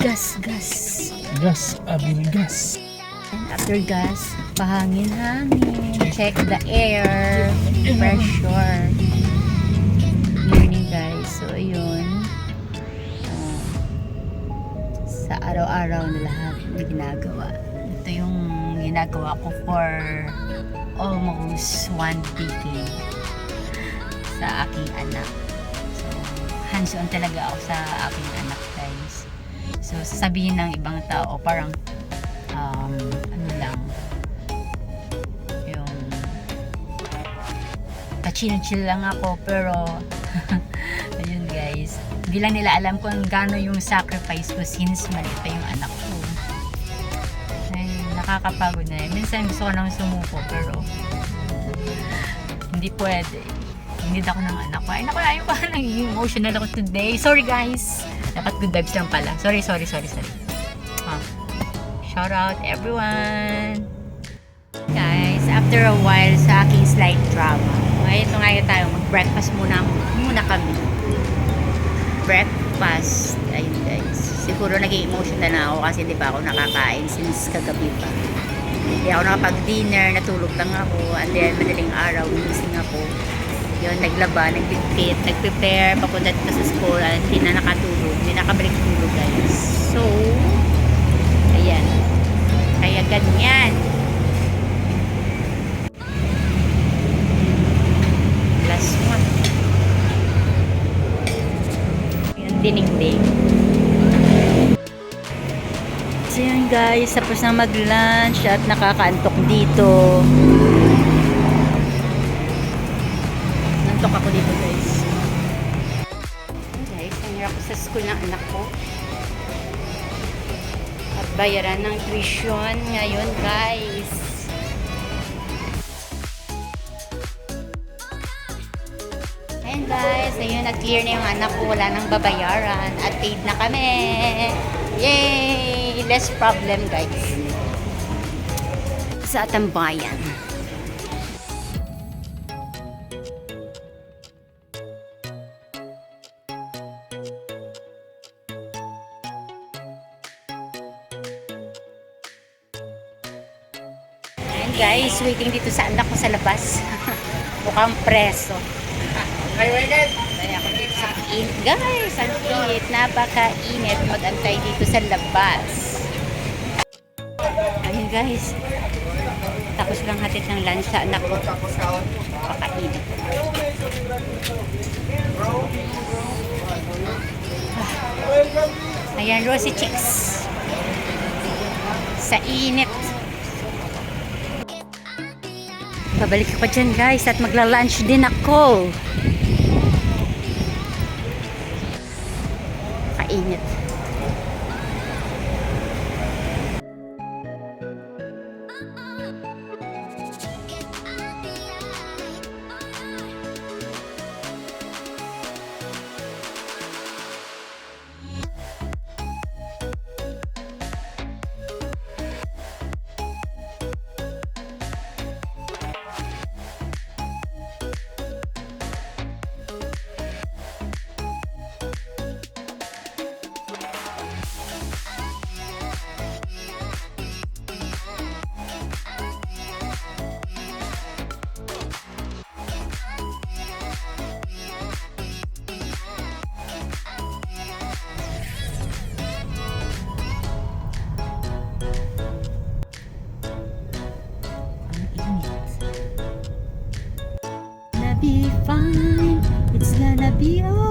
gas, gas. Gas, abil gas. And after gas, pahangin-hangin. Check the air pressure. Morning guys. So, ayun. Ah, sa araw-araw na lahat na ginagawa. Ito yung ginagawa ko for almost one decade sa aking anak. So, hands-on talaga ako sa aking anak. So, sasabihin ng ibang tao, parang um, ano lang, yung kachin-chill lang ako, pero ayun guys, hindi lang nila alam kung gaano yung sacrifice ko since maliit pa yung anak ko. Ay, nakakapagod na eh. Minsan gusto ko nang sumuko, pero hindi pwede. Hindi ako ng anak ko. Ay, naku, ayoko naging emotional ako today. Sorry guys. Dapat good vibes lang pala. Sorry, sorry, sorry, sorry. Ah. Shout out everyone! Guys, after a while sa aking slight drama, ngayon ito ngayon tayo, mag-breakfast muna, muna kami. Breakfast. Ayun guys. Siguro naging emotional na ako kasi di ba ako nakakain since kagabi pa. Hindi ako nakapag-dinner, natulog lang ako, and then madaling araw, gising ako. Yun, naglaba, nagpipit, nag-prepare, papunta dito sa school, at hindi na nakatulog, hindi nakabalik tulog guys. So, ayan. Kaya ganyan. Last one. Yung dinigdig. So yun guys, tapos na mag-lunch at nakakaantok dito. Nantok ako dito. Guys, school ng anak ko. At bayaran ng tuition ngayon guys. Ayan guys, ayun, nag-clear na yung anak ko, wala nang babayaran at paid na kami. Yay! Less problem guys. Sa Atambayan. Ayan guys, waiting dito sa anak ko sa labas. Mukhang preso. Kaya ako dito sa init. Guys, ang init. Napaka-init. Mag-antay dito sa labas. Ayun guys. Tapos lang hatid ng lunch sa anak ko. Napaka-init. Ah. Ayan, Rosy Chicks. Sa init. Babalik ako dyan guys at magla-lunch din ako. Kainit. Fine. It's gonna be okay.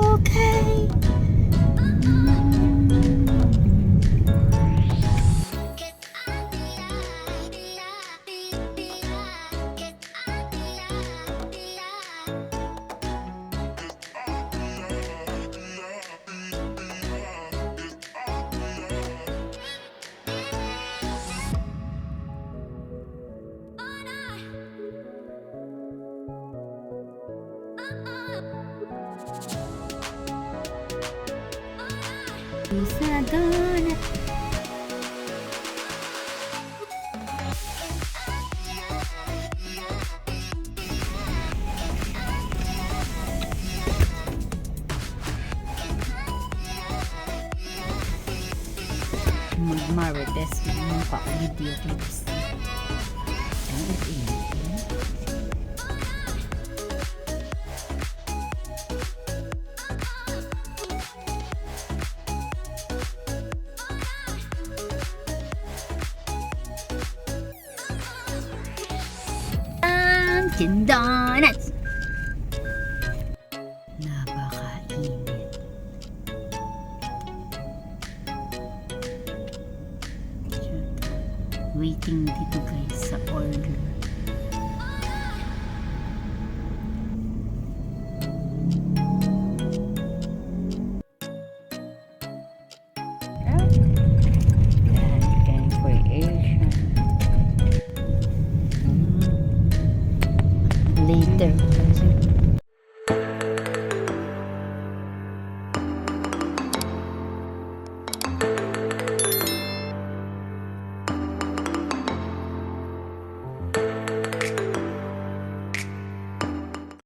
Gonna mag-marites mukha ko video clips. Dunkin' Donuts! Napakainit. Waiting dito guys sa order.